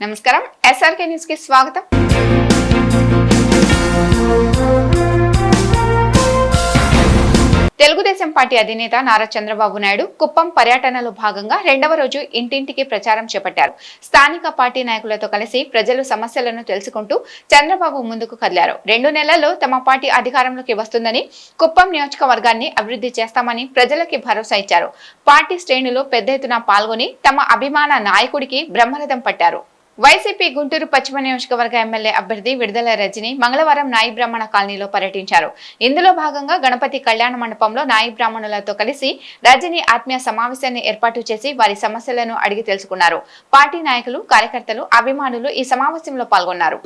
నమస్కారం. ఎస్ఆర్కే న్యూస్కి స్వాగతం. తెలుగుదేశం పార్టీ అధినేత నారా చంద్రబాబు నాయుడు కుప్పం పర్యటనలో భాగంగా రెండవ రోజు ఇంటింటికి ప్రచారం చేపట్టారు. స్థానిక పార్టీ నాయకులతో కలిసి ప్రజలు సమస్యలను తెలుసుకుంటూ చంద్రబాబు ముందుకు కదిలారు. రెండు నెలల్లో తమ పార్టీ అధికారంలోకి వస్తుందని కుప్పం నియోజకవర్గాన్ని అభివృద్ధి చేస్తామని ప్రజలకి భరోసా ఇచ్చారు. పార్టీ శ్రేణులు పెద్ద ఎత్తున పాల్గొని తమ అభిమాన నాయకుడికి బ్రహ్మరథం పట్టారు. వైసీపీ గుంటూరు పశ్చిమ నియోజకవర్గ ఎమ్మెల్యే అభ్యర్థి విడుదల రజని మంగళవారం నాయి బ్రాహ్మణ కాలనీలో పర్యటించారు. ఇందులో భాగంగా గణపతి కళ్యాణ మండపంలో నాయి బ్రాహ్మణులతో కలిసి రజని ఆత్మీయ సమావేశాన్ని ఏర్పాటు చేసి వారి సమస్యలను అడిగి తెలుసుకున్నారు. పార్టీ నాయకులు కార్యకర్తలు అభిమానులు ఈ సమావేశంలో పాల్గొన్నారు.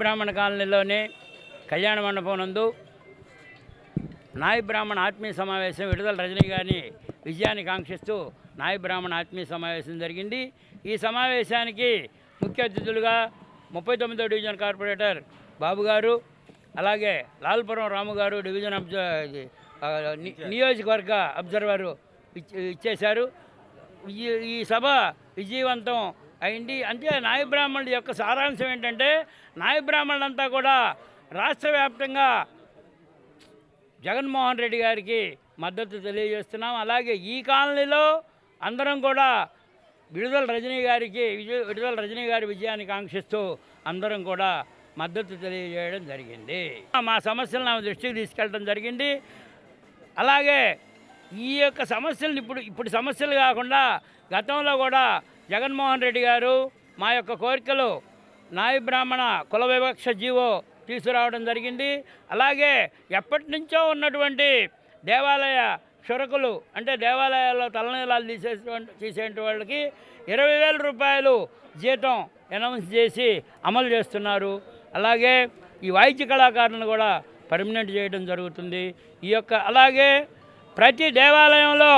బ్రాహ్మణ కాలనీలోని కళ్యాణ మండపం నందు నాయ బ్రాహ్మణ ఆత్మీయ సమావేశం విడుదల రజనీ గారిని విజయాన్ని కాంక్షిస్తూ నాయ బ్రాహ్మణ ఆత్మీయ సమావేశం జరిగింది. ఈ సమావేశానికి ముఖ్య అతిథులుగా ముప్పై తొమ్మిదో డివిజన్ కార్పొరేటర్ బాబు గారు అలాగే లాల్పురం రాము గారు డివిజన్ అబ్జ ని- నియోజకవర్గ అబ్జర్వరు ఇచ్చేశారు. ఈ ఈ సభ విజయవంతం అయింది. అంటే నాయ బ్రాహ్మణుల యొక్క సారాంశం ఏంటంటే నాయ బ్రాహ్మణులంతా కూడా రాష్ట్ర వ్యాప్తంగా జగన్మోహన్ రెడ్డి గారికి మద్దతు తెలియజేస్తున్నాం. అలాగే ఈ కాలనీలో అందరం కూడా విడుదల రజనీ గారికి విజయ విడుదల రజనీ గారి విజయాన్ని కాంక్షిస్తూ అందరం కూడా మద్దతు తెలియజేయడం జరిగింది. మా సమస్యలను ఆమె దృష్టికి తీసుకెళ్ళడం జరిగింది. అలాగే ఈ యొక్క సమస్యలను ఇప్పుడు ఇప్పుడు సమస్యలు కాకుండా గతంలో కూడా జగన్మోహన్ రెడ్డి గారు మా యొక్క కోరికలు నాయ బ్రాహ్మణ కుల వివక్ష జీవో తీసుకురావడం జరిగింది. అలాగే ఎప్పటి నుంచో ఉన్నటువంటి దేవాలయ షురకులు అంటే దేవాలయాల్లో తలనీలాలు తీసేటువంటి తీసేటువంటి వాళ్ళకి ఇరవై వేల రూపాయలు జీతం అనౌన్స్ చేసి అమలు చేస్తున్నారు. అలాగే ఈ వాయిద్య కళాకారులను కూడా పర్మనెంట్ చేయడం జరుగుతుంది. ఈ యొక్క అలాగే ప్రతి దేవాలయంలో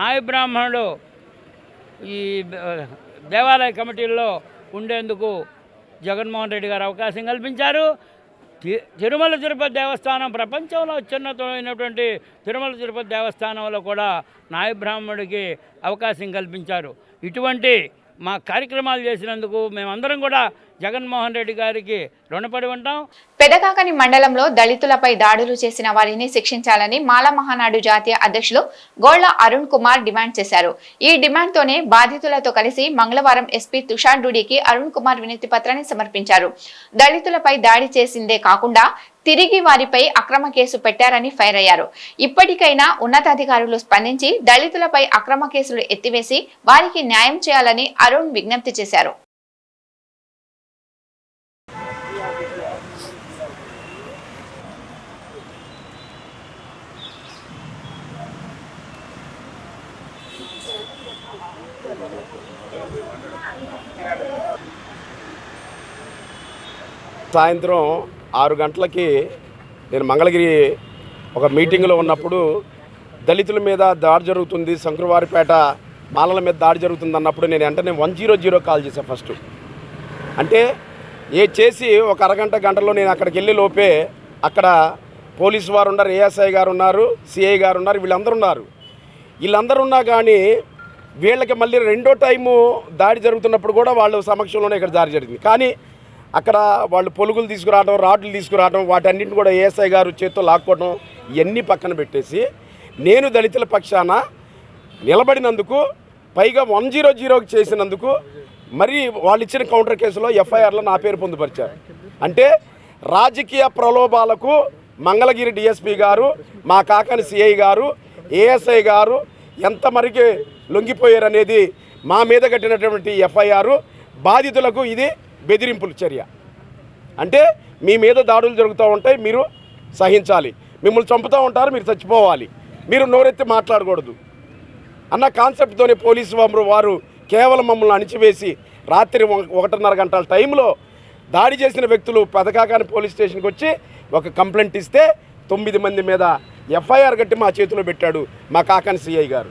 నాయ బ్రాహ్మణుడు ఈ దేవాలయ కమిటీల్లో ఉండేందుకు జగన్మోహన్ రెడ్డి గారు అవకాశం కల్పించారు. తి- తిరుమల తిరుపతి దేవస్థానం ప్రపంచంలో అత్యున్నతమైనటువంటి తిరుమల తిరుపతి దేవస్థానంలో కూడా నాయ బ్రాహ్మణుడికి అవకాశం కల్పించారు. ఇటువంటి మా కార్యక్రమాలు చేసినందుకు మేమందరం కూడా జగన్మోహన్ రెడ్డి గారికి రుణపడి ఉంటాం. పెదకాకని మండలంలో దళితులపై దాడులు చేసిన వారిని శిక్షించాలని మాల మహానాడు జాతీయ అధ్యక్షులు గోళ్ళ అరుణ్ కుమార్ డిమాండ్ చేశారు. ఈ డిమాండ్ తోనే బాధితులతో కలిసి మంగళవారం ఎస్పీ తుషార్ డూడికి అరుణ్ కుమార్ వినతి పత్రాన్ని సమర్పించారు. దళితులపై దాడి చేసిందే కాకుండా తిరిగి వారిపై అక్రమ కేసు పెట్టారని ఫైర్ అయ్యారు. ఇప్పటికైనా ఉన్నతాధికారులు స్పందించి దళితులపై అక్రమ కేసులు ఎత్తివేసి వారికి న్యాయం చేయాలని అరుణ్ విజ్ఞప్తి చేశారు. సాయంత్రం ఆరు గంటలకి నేను మంగళగిరి ఒక మీటింగ్లో ఉన్నప్పుడు దళితుల మీద దాడి జరుగుతుంది శంకరవారిపేట మాలల మీద దాడి జరుగుతుంది అన్నప్పుడు నేను వెంటనే వన్ జీరో జీరో కాల్ చేశాను ఫస్ట్ అంటే ఏ చేసి ఒక అరగంట గంటలో నేను అక్కడికి వెళ్ళే లోపే అక్కడ పోలీసు వారు ఉన్నారు ఏఎస్ఐ గారు ఉన్నారు సిఐ గారు ఉన్నారు వీళ్ళందరూ ఉన్నారు. వీళ్ళందరూ ఉన్నా కానీ వీళ్ళకి మళ్ళీ రెండో టైము దాడి జరుగుతున్నప్పుడు కూడా వాళ్ళు సమక్షంలోనే ఇక్కడ దాడి జరిగింది. కానీ అక్కడ వాళ్ళు పొలుగులు తీసుకురావడం రాడ్లు తీసుకురావడం వాటన్నింటిని కూడా ఏఎస్ఐ గారు చేత్తో లాక్కోవడం ఇవన్నీ పక్కన పెట్టేసి నేను దళితుల పక్షాన నిలబడినందుకు పైగా వన్ జీరో జీరోకి చేసినందుకు మరి వాళ్ళు ఇచ్చిన కౌంటర్ కేసులో ఎఫ్ఐఆర్లో నా పేరు పొందుపరిచారు. అంటే రాజకీయ ప్రలోభాలకు మంగళగిరి డిఎస్పీ గారు మా కాకని సిఐ గారు ఏఎస్ఐ గారు ఎంత మరికి లొంగిపోయారనేది మా మీద కట్టినటువంటి ఎఫ్ఐఆర్. బాధితులకు ఇది బెదిరింపుల చర్య. అంటే మీ మీద దాడులు జరుగుతూ ఉంటాయి మీరు సహించాలి. మిమ్మల్ని చంపుతూ ఉంటారు మీరు చచ్చిపోవాలి. మీరు నోరెత్తి మాట్లాడకూడదు. అన్న కాన్సెప్ట్తోనే పోలీసు వారు వారు కేవలం మమ్మల్ని అణిచివేసి రాత్రి ఒక- ఒకటిన్నర గంటల టైంలో దాడి చేసిన వ్యక్తులు పెదకాకాని పోలీస్ స్టేషన్కి వచ్చి ఒక కంప్లైంట్ ఇస్తే తొమ్మిది మంది మీద ఎఫ్ఐఆర్ కట్టి మా చేతిలో పెట్టాడు మా కాకాని సిఐ గారు.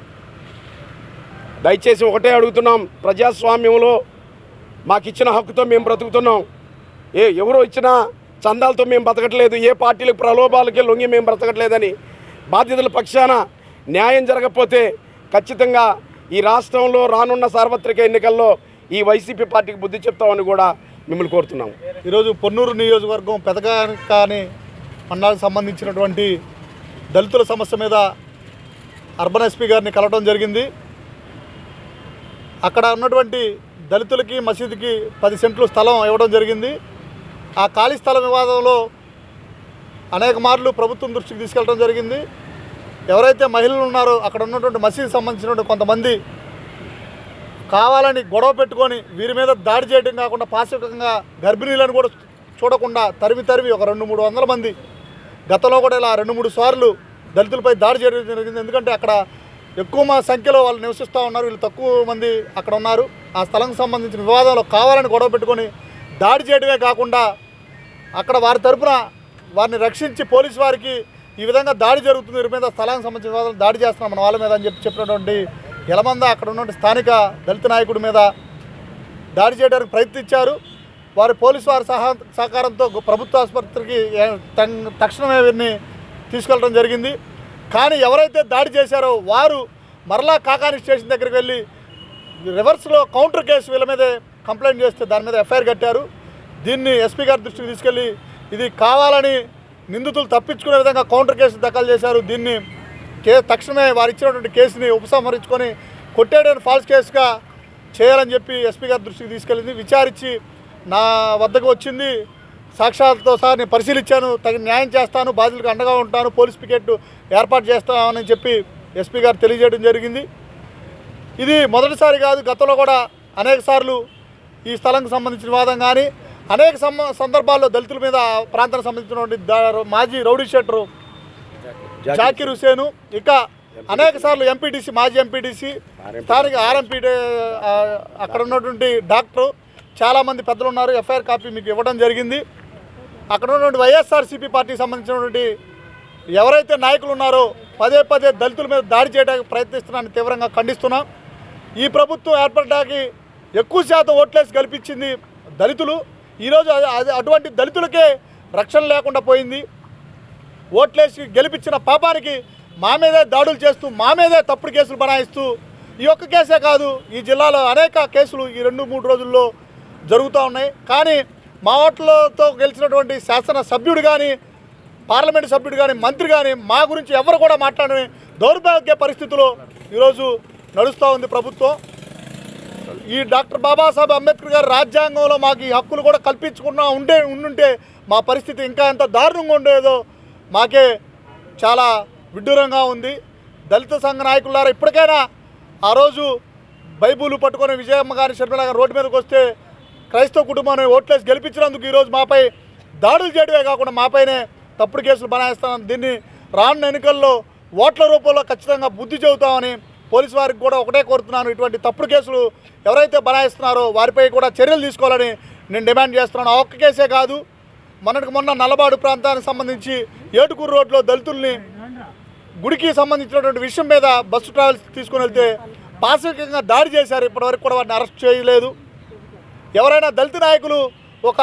దయచేసి ఒకటే అడుగుతున్నాం ప్రజాస్వామ్యంలో మాకు ఇచ్చిన హక్కుతో మేము బ్రతుకుతున్నాం. ఏ ఎవరో ఇచ్చిన చందాలతో మేము బ్రతకట్లేదు. ఏ పార్టీలకు ప్రలోభాలకి లొంగి మేము బ్రతకట్లేదని బాధ్యతల పక్షాన న్యాయం జరగకపోతే ఖచ్చితంగా ఈ రాష్ట్రంలో రానున్న సార్వత్రిక ఎన్నికల్లో ఈ వైసీపీ పార్టీకి బుద్ధి చెప్తామని కూడా మిమ్మల్ని కోరుతున్నాం ఈరోజు పొన్నూరు నియోజకవర్గం పెదకాని మండలానికి సంబంధించినటువంటి దళితుల సమస్య మీద అర్బన్ ఎస్పీ గారిని కలవడం జరిగింది. అక్కడ ఉన్నటువంటి దళితులకి మసీదుకి పది సెంట్లు స్థలం ఇవ్వడం జరిగింది. ఆ ఖాళీ స్థలం వివాదంలో అనేక మార్లు ప్రభుత్వం దృష్టికి తీసుకెళ్ళడం జరిగింది. ఎవరైతే మహిళలు ఉన్నారో అక్కడ ఉన్నటువంటి మసీదు సంబంధించినటువంటి కొంతమంది కావాలని గొడవ పెట్టుకొని వీరి మీద దాడి చేయడం కాకుండా పాశవికంగా గర్భిణీలను కూడా చూడకుండా తరిమి తరిమి ఒక రెండు మూడు వందల మంది గతంలో కూడా ఇలా రెండు మూడు సార్లు దళితులపై దాడి చేయడం జరిగింది. ఎందుకంటే అక్కడ ఎక్కువ మా సంఖ్యలో వాళ్ళు నివసిస్తూ ఉన్నారు వీళ్ళు తక్కువ మంది అక్కడ ఉన్నారు. ఆ స్థలం సంబంధించిన వివాదంలో కావాలని గొడవ పెట్టుకొని దాడి చేయడమే కాకుండా అక్కడ వారి తరపున వారిని రక్షించి పోలీసు వారికి ఈ విధంగా దాడి జరుగుతుంది. వీరి మీద స్థలానికి సంబంధించిన వివాదాలు దాడి చేస్తున్నాం మన వాళ్ళ మీద అని చెప్పి చెప్పినటువంటి ఎలమంద అక్కడ ఉన్నటువంటి స్థానిక దళిత నాయకుడి మీద దాడి చేయడానికి ప్రయత్నించారు. వారి పోలీసు వారి సహా సహకారంతో ప్రభుత్వ ఆసుపత్రికి తక్షణమే వీరిని తీసుకెళ్ళడం జరిగింది. కానీ ఎవరైతే దాడి చేశారో వారు మరలా కాకాని స్టేషన్ దగ్గరికి వెళ్ళి రివర్స్లో కౌంటర్ కేసు వీళ్ళ మీదే కంప్లైంట్ చేస్తే దాని మీద ఎఫ్ఐఆర్ కట్టారు. దీన్ని ఎస్పీ గారి దృష్టికి తీసుకెళ్ళి ఇది కావాలని నిందితులు తప్పించుకునే విధంగా కౌంటర్ కేసు దాఖలు చేశారు. దీన్ని కే తక్షణమే వారు ఇచ్చినటువంటి కేసుని ఉపసంహరించుకొని కొట్టేడని ఫాల్స్ కేసుగా చేయాలని చెప్పి ఎస్పీ గారి దృష్టికి తీసుకెళ్ళింది. విచారించి నా వద్దకు వచ్చింది. సాక్ష్యాలతో సహా నేను పరిశీలించాను. తగిన న్యాయం చేస్తాను. బాధితులకు అండగా ఉంటాను. పోలీస్ పికెట్ ఏర్పాటు చేస్తామని చెప్పి ఎస్పీ గారు తెలియజేయడం జరిగింది. ఇది మొదటిసారి కాదు గతంలో కూడా అనేక సార్లు ఈ స్థలంకి సంబంధించిన వాదం కానీ అనేక సందర్భాల్లో దళితుల మీద ప్రాంతానికి సంబంధించినటువంటి మాజీ రౌడీ షెటరు జాకిర్ హుసేను ఇక అనేక సార్లు ఎంపీటీసీ మాజీ ఎంపీటీసీ స్థానిక ఆర్ఎంపీ అక్కడ ఉన్నటువంటి డాక్టరు చాలామంది పెద్దలు ఉన్నారు ఎఫ్ఐఆర్ కాపీ మీకు ఇవ్వడం జరిగింది. అక్కడ ఉన్నటువంటి వైఎస్ఆర్సీపీ పార్టీకి సంబంధించినటువంటి ఎవరైతే నాయకులు ఉన్నారో పదే పదే దళితుల మీద దాడి చేయడానికి ప్రయత్నిస్తున్నారని తీవ్రంగా ఖండిస్తున్నాం. ఈ ప్రభుత్వం ఏర్పడడానికి ఎక్కువ శాతం ఓట్లేసి గెలిపించింది దళితులు. ఈరోజు అది- అటువంటి దళితులకే రక్షణ లేకుండా పోయింది. ఓట్లేసి గెలిపించిన పాపానికి మా మీదే దాడులు చేస్తూ మా మీదే తప్పుడు కేసులు బనాయిస్తూ ఈ ఒక్క కేసే కాదు ఈ జిల్లాలో అనేక కేసులు ఈ రెండు మూడు రోజుల్లో జరుగుతూ ఉన్నాయి. కానీ మా ఓట్లతో గెలిచినటువంటి శాసన సభ్యుడు కానీ పార్లమెంటు సభ్యుడు కానీ మంత్రి కానీ మా గురించి ఎవరు కూడా మాట్లాడని దౌర్భాగ్య పరిస్థితుల్లో ఈరోజు నడుస్తూ ఉంది ప్రభుత్వం. ఈ డాక్టర్ బాబాసాహెబ్ అంబేద్కర్ గారు రాజ్యాంగంలో మాకు ఈ హక్కులు కూడా కల్పించుకున్నా ఉండే ఉండుంటే మా పరిస్థితి ఇంకా ఎంత దారుణంగా ఉండేదో మాకే చాలా విడ్డూరంగా ఉంది. దళిత సంఘ నాయకులారా ఇప్పటికైనా ఆ రోజు బైబుల్ పట్టుకొని విజయమ్మ గారి షర్మిల గారి రోడ్డు మీదకి వస్తే క్రైస్తవ కుటుంబాన్ని ఓట్లేసి గెలిపించినందుకు ఈరోజు మాపై దాడులు చేయడమే కాకుండా మాపైనే తప్పుడు కేసులు బనాయిస్తామని దీన్ని రానున్న ఎన్నికల్లో ఓట్ల రూపంలో ఖచ్చితంగా బుద్ధి చెబుతామని పోలీసు వారికి కూడా ఒకటే కోరుతున్నాను. ఇటువంటి తప్పుడు కేసులు ఎవరైతే బనాయిస్తున్నారో వారిపై కూడా చర్యలు తీసుకోవాలని నేను డిమాండ్ చేస్తున్నాను. ఆ ఒక్క కేసే కాదు మొన్నటికి మొన్న నల్లబాడు ప్రాంతానికి సంబంధించి ఏటుకూరు రోడ్లో దళితుల్ని గుడికి సంబంధించినటువంటి విషయం మీద బస్సు ట్రావెల్స్ తీసుకుని వెళ్తే పాశవికంగా దాడి చేశారు. ఇప్పటివరకు కూడా వారిని అరెస్ట్ చేయలేదు. ఎవరైనా దళిత నాయకులు ఒక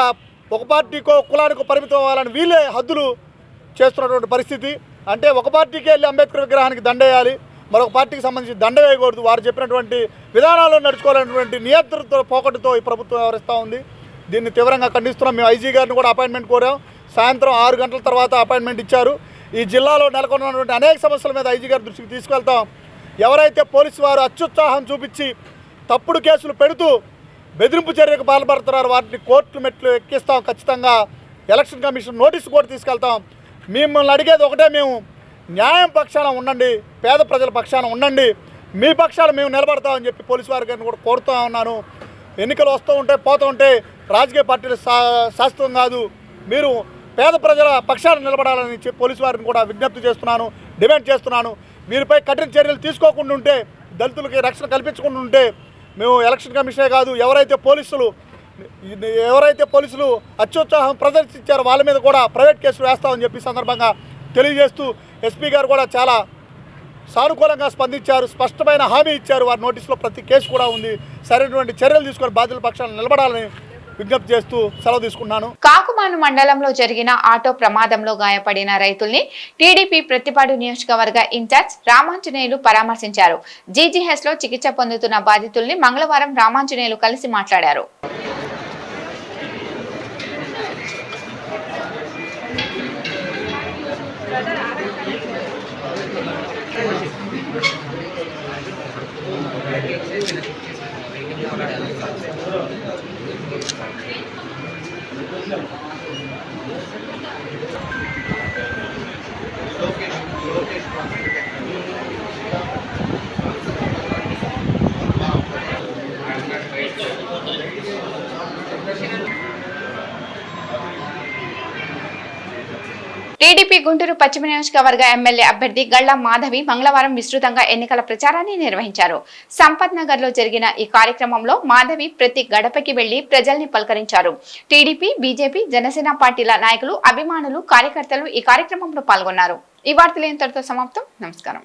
ఒక పార్టీకో కులానికో పరిమితం అవ్వాలని వీళ్ళే హద్దులు చేస్తున్నటువంటి పరిస్థితి. అంటే ఒక పార్టీకి వెళ్ళి అంబేద్కర్ విగ్రహానికి దండేయాలి. మరొక పార్టీకి సంబంధించి దండ వేయకూడదు. వారు చెప్పినటువంటి విధానాల్లో నడుచుకోవాలనేటువంటి నియంత్రణతో పోకటితో ఈ ప్రభుత్వం వ్యవహరిస్తూ ఉంది. దీన్ని తీవ్రంగా ఖండిస్తున్నాం. మేము ఐజీ గారిని కూడా అపాయింట్మెంట్ కోరాం. సాయంత్రం ఆరు గంటల తర్వాత అపాయింట్మెంట్ ఇచ్చారు. ఈ జిల్లాలో నెలకొన్నటువంటి అనేక సమస్యల మీద ఐజీ గారి దృష్టికి తీసుకెళ్తాం. ఎవరైతే పోలీసు వారు అత్యుత్సాహం చూపించి తప్పుడు కేసులు పెడుతూ బెదిరింపు చర్యకు పాల్పడుతున్నారు వాటిని కోర్టు మెట్లు ఎక్కిస్తాం. ఖచ్చితంగా ఎలక్షన్ కమిషన్ నోటీసు కూడా తీసుకెళ్తాం. మిమ్మల్ని అడిగేది ఒకటే మేము. న్యాయం పక్షాన ఉండండి పేద ప్రజల పక్షాన ఉండండి. మీ పక్షాలు మేము నిలబడతామని చెప్పి పోలీసు వారి గారిని కూడా కోరుతూ ఉన్నాను. ఎన్నికలు వస్తూ ఉంటే పోతూ ఉంటే రాజకీయ పార్టీలు శాస్త్రం కాదు. మీరు పేద ప్రజల పక్షాన నిలబడాలని చెప్పి పోలీసు వారిని కూడా విజ్ఞప్తి చేస్తున్నాను డిమాండ్ చేస్తున్నాను. వీరిపై కఠిన చర్యలు తీసుకోకుండా ఉంటే దళితులకి రక్షణ కల్పించకుండా ఉంటే మేము ఎలక్షన్ కమిషనే కాదు ఎవరైతే పోలీసులు ఎవరైతే పోలీసులు అత్యుత్సాహం ప్రదర్శించారో వాళ్ళ మీద కూడా ప్రైవేట్ కేసులు వేస్తామని చెప్పి సందర్భంగా తెలియజేస్తూ ఎస్పీ గారు కూడా చాలా సానుకూలంగా స్పందించారు స్పష్టమైన హామీ ఇచ్చారు. వారి నోటీసులో ప్రతి కేసు కూడా ఉంది. సరైనటువంటి చర్యలు తీసుకొని బాధ్యుల పక్షాలను నిలబడాలని విజ్ఞప్తి చేస్తూ సెలవు తీసుకున్నాను. కాకుమాను మండలంలో జరిగిన ఆటో ప్రమాదంలో గాయపడిన రైతుల్ని టీడీపీ ప్రతిపాడు నియోజకవర్గ ఇన్ఛార్జ్ రామాంజనేయులు పరామర్శించారు. జీజీహెచ్లో చికిత్స పొందుతున్న బాధితుల్ని మంగళవారం రామాంజనేయులు కలిసి మాట్లాడారు. すいません。టీడీపీ గుంటూరు పశ్చిమ నియోజకవర్గ ఎమ్మెల్యే అభ్యర్థి గళ్ళ మాధవి మంగళవారం విస్తృతంగా ఎన్నికల ప్రచారాన్ని నిర్వహించారు. సంపత్ నగర్లో జరిగిన ఈ కార్యక్రమంలో మాధవి ప్రతి గడపకి వెళ్ళి ప్రజల్ని పలకరించారు. టీడీపీ బీజేపీ జనసేన పార్టీల నాయకులు అభిమానులు కార్యకర్తలు ఈ కార్యక్రమంలో పాల్గొన్నారు. ఈ వార్తలు ఇంతటితో సమాప్తం. నమస్కారం.